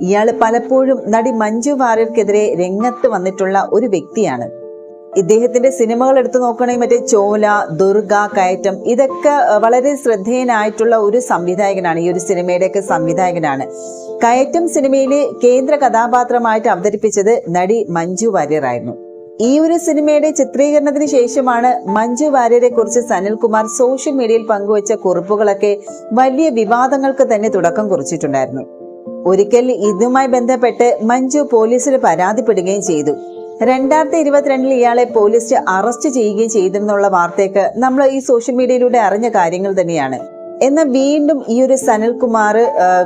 ഇയാൾ പലപ്പോഴും നടി മഞ്ജു വാര്യർക്കെതിരെ രംഗത്ത് വന്നിട്ടുള്ള ഒരു വ്യക്തിയാണ്. ഇദ്ദേഹത്തിന്റെ സിനിമകൾ എടുത്തു നോക്കണേ മറ്റേ ചോല ദുർഗ കയറ്റം ഇതൊക്കെ വളരെ ശ്രദ്ധേയനായിട്ടുള്ള ഒരു സംവിധായകനാണ് ഈ ഒരു സിനിമയുടെയൊക്കെ സംവിധായകനാണ്. കയറ്റം സിനിമയിലെ കേന്ദ്ര കഥാപാത്രമായിട്ട് അവതരിപ്പിച്ചത് നടി മഞ്ജു വാര്യറായിരുന്നു ഈ ഒരു സിനിമയുടെ ചിത്രീകരണത്തിന് ശേഷമാണ് മഞ്ജു വാര്യരെ കുറിച്ച് സനിൽകുമാർ സോഷ്യൽ മീഡിയയിൽ പങ്കുവച്ച കുറിപ്പുകളൊക്കെ വലിയ വിവാദങ്ങൾക്ക് തന്നെ തുടക്കം കുറിച്ചിട്ടുണ്ടായിരുന്നു. ഒരിക്കൽ ഇതുമായി ബന്ധപ്പെട്ട് മഞ്ജു പോലീസിൽ പരാതിപ്പെടുകയും ചെയ്തു. രണ്ടായിരത്തി ഇരുപത്തിരണ്ടിൽ ഇയാളെ പോലീസ് അറസ്റ്റ് ചെയ്യുകയും ചെയ്തിരുന്നുള്ള വാർത്തയൊക്കെ നമ്മൾ ഈ സോഷ്യൽ മീഡിയയിലൂടെ അറിഞ്ഞ കാര്യങ്ങൾ തന്നെയാണ്. എന്നാൽ വീണ്ടും ഈ ഒരു സനൽകുമാർ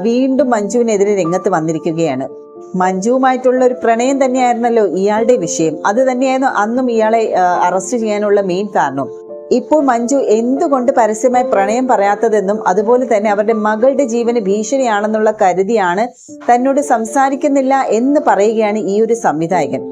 വീണ്ടും മഞ്ജുവിനെതിരെ രംഗത്ത് വന്നിരിക്കുകയാണ്. മഞ്ജുവുമായിട്ടുള്ള ഒരു പ്രണയം തന്നെയായിരുന്നല്ലോ ഇയാളുടെ വിഷയം. അത് തന്നെയായിരുന്നു അന്നും ഇയാളെ അറസ്റ്റ് ചെയ്യാനുള്ള മെയിൻ കാരണം. ഇപ്പോൾ മഞ്ജു എന്തുകൊണ്ട് പരസ്യമായി പ്രണയം പറയാത്തതെന്നും അതുപോലെ തന്നെ അവരുടെ മകളുടെ ജീവന് ഭീഷണിയാണെന്നുള്ള കരുതിയാണ് തന്നോട് സംസാരിക്കുന്നില്ല എന്ന് പറയുകയാണ് ഈ ഒരു സംവിധായകൻ.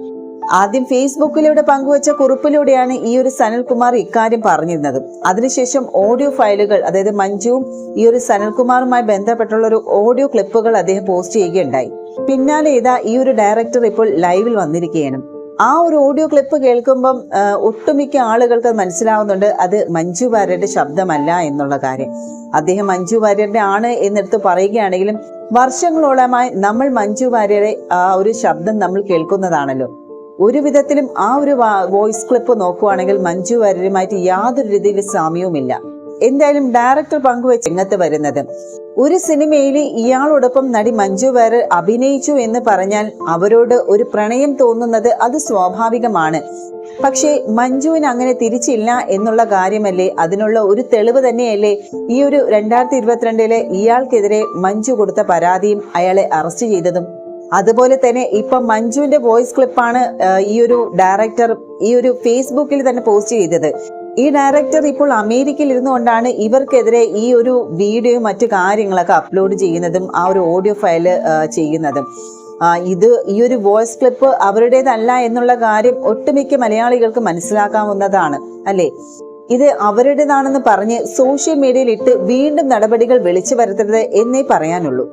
ആദ്യം ഫേസ്ബുക്കിലൂടെ പങ്കുവച്ച കുറിപ്പിലൂടെയാണ് ഈ ഒരു സനൽകുമാർ ഇക്കാര്യം പറഞ്ഞിരുന്നത്. അതിനുശേഷം ഓഡിയോ ഫയലുകൾ അതായത് മഞ്ജുവും ഈ ഒരു സനൽകുമാറുമായി ബന്ധപ്പെട്ടുള്ള ഒരു ഓഡിയോ ക്ലിപ്പുകൾ അദ്ദേഹം പോസ്റ്റ് ചെയ്യുകയുണ്ടായി. പിന്നാലെ ഇതാ ഈ ഒരു ഡയറക്ടർ ഇപ്പോൾ ലൈവിൽ വന്നിരിക്കുകയാണ്. ആ ഒരു ഓഡിയോ ക്ലിപ്പ് കേൾക്കുമ്പം ഒട്ടുമിക്ക ആളുകൾക്ക് മനസ്സിലാവുന്നുണ്ട് അത് മഞ്ജു വാര്യരുടെ ശബ്ദമല്ല എന്നുള്ള കാര്യം. അദ്ദേഹം മഞ്ജു വാര്യരുടെ ആണ് എന്നെടുത്ത് പറയുകയാണെങ്കിലും വർഷങ്ങളോളമായി നമ്മൾ മഞ്ജു വാര്യരെ ആ ഒരു ശബ്ദം നമ്മൾ കേൾക്കുന്നതാണല്ലോ. ഒരു വിധത്തിലും ആ ഒരു വോയിസ് ക്ലിപ്പ് നോക്കുവാണെങ്കിൽ മഞ്ജു വാര്യരുമായിട്ട് യാതൊരു രീതിയിൽ സാമ്യവുമില്ല. എന്തായാലും ഡയറക്ടർ പങ്കുവെച്ച് രംഗത്ത് വരുന്നത്. ഒരു സിനിമയിൽ ഇയാളോടൊപ്പം നടി മഞ്ജു വാര്യർ അഭിനയിച്ചു എന്ന് പറഞ്ഞാൽ അവരോട് ഒരു പ്രണയം തോന്നുന്നത് അത് സ്വാഭാവികമാണ്. പക്ഷേ മഞ്ജുവിന് അങ്ങനെ തിരിച്ചില്ല എന്നുള്ള കാര്യമല്ലേ? അതിനുള്ള ഒരു തെളിവ് തന്നെയല്ലേ? ഈ ഒരു രണ്ടായിരത്തി ഇരുപത്തിരണ്ടിലെ ഇയാൾക്കെതിരെ മഞ്ജു കൊടുത്ത പരാതിയും അയാളെ അറസ്റ്റ് ചെയ്തതും. അതുപോലെ തന്നെ ഇപ്പൊ മഞ്ജുവിന്റെ വോയിസ് ക്ലിപ്പാണ് ഈ ഒരു ഡയറക്ടർ ഈ ഒരു ഫേസ്ബുക്കിൽ തന്നെ പോസ്റ്റ് ചെയ്തത്. ഈ ഡയറക്ടർ ഇപ്പോൾ അമേരിക്കയിൽ ഇരുന്നുകൊണ്ടാണ് ഇവർക്കെതിരെ ഈ ഒരു വീഡിയോയും മറ്റു കാര്യങ്ങളൊക്കെ അപ്ലോഡ് ചെയ്യുന്നതും ആ ഒരു ഓഡിയോ ഫയൽ ചെയ്യുന്നതും. ഇത് ഈ ഒരു വോയിസ് ക്ലിപ്പ് അവരുടേതല്ല എന്നുള്ള കാര്യം ഒട്ടുമിക്ക മലയാളികൾക്ക് മനസ്സിലാക്കാവുന്നതാണ് അല്ലേ? ഇത് അവരുടേതാണെന്ന് പറഞ്ഞ് സോഷ്യൽ മീഡിയയിൽ ഇട്ട് വീണ്ടും നടപടികൾ വിളിച്ചു വരുത്തരുത് എന്നേ പറയാനുള്ളൂ.